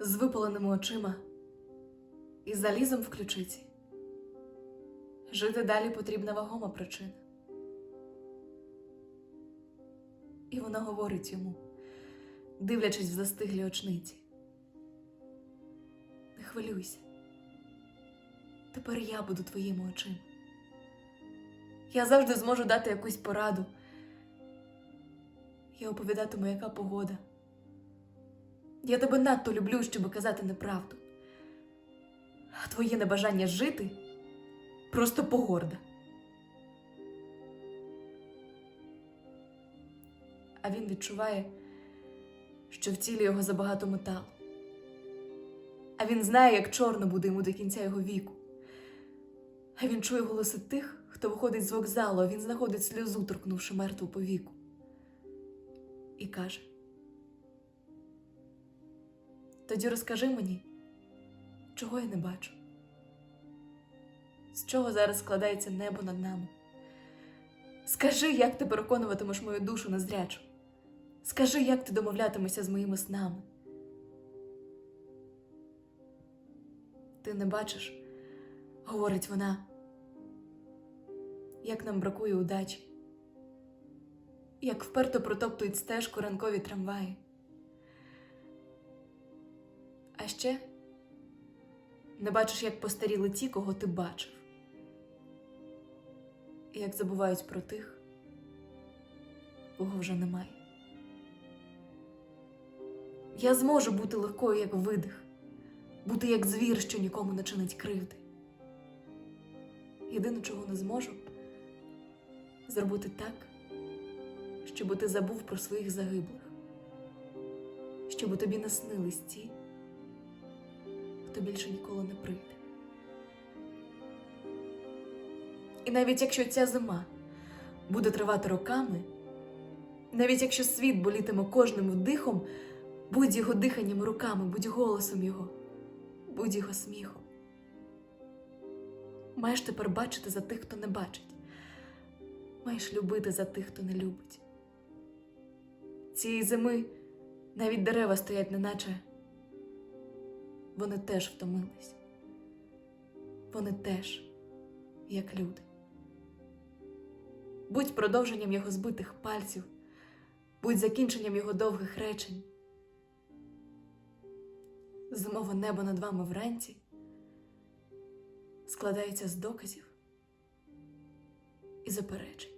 з випаленими очима і залізом в ключиці. Жити далі потрібна вагома причина. І вона говорить йому, дивлячись в застиглі очниці. Не хвилюйся. Тепер я буду твоїми очима. Я завжди зможу дати якусь пораду. Я оповідатиму, яка погода. Я тебе надто люблю, щоб казати неправду. А твоє небажання жити просто погорда. А він відчуває, що в тілі його забагато металу. А він знає, як чорно буде йому до кінця його віку. А він чує голоси тих, хто виходить з вокзалу, а він знаходить сльозу, торкнувши мертву повіку. І каже: Тоді розкажи мені, чого я не бачу? З чого зараз складається небо над нами? Скажи, як ти переконуватимеш мою душу незрячу? Скажи, як ти домовлятимешся з моїми снами? Ти не бачиш, говорить вона, як нам бракує удачі, як вперто протоптують стежку ранкові трамваї. А ще не бачиш, як постаріли ті, кого ти бачив, і як забувають про тих, кого вже немає. Я зможу бути легкою, як видих, бути як звір, що нікому не чинить кривди. Єдине, чого не зможу, зробити так, щоб ти забув про своїх загиблих, щоб тобі не снились ті, хто більше ніколи не прийде. І навіть якщо ця зима буде тривати роками, навіть якщо світ болітиме кожним вдихом, будь його диханням руками, будь голосом його, будь його сміхом. Маєш тепер бачити за тих, хто не бачить, маєш любити за тих, хто не любить. Цієї зими навіть дерева стоять, неначе вони теж втомились. Вони теж, як люди. Будь продовженням його збитих пальців, будь закінченням його довгих речень. Зимове небо над вами вранці складається з доказів і заперечень.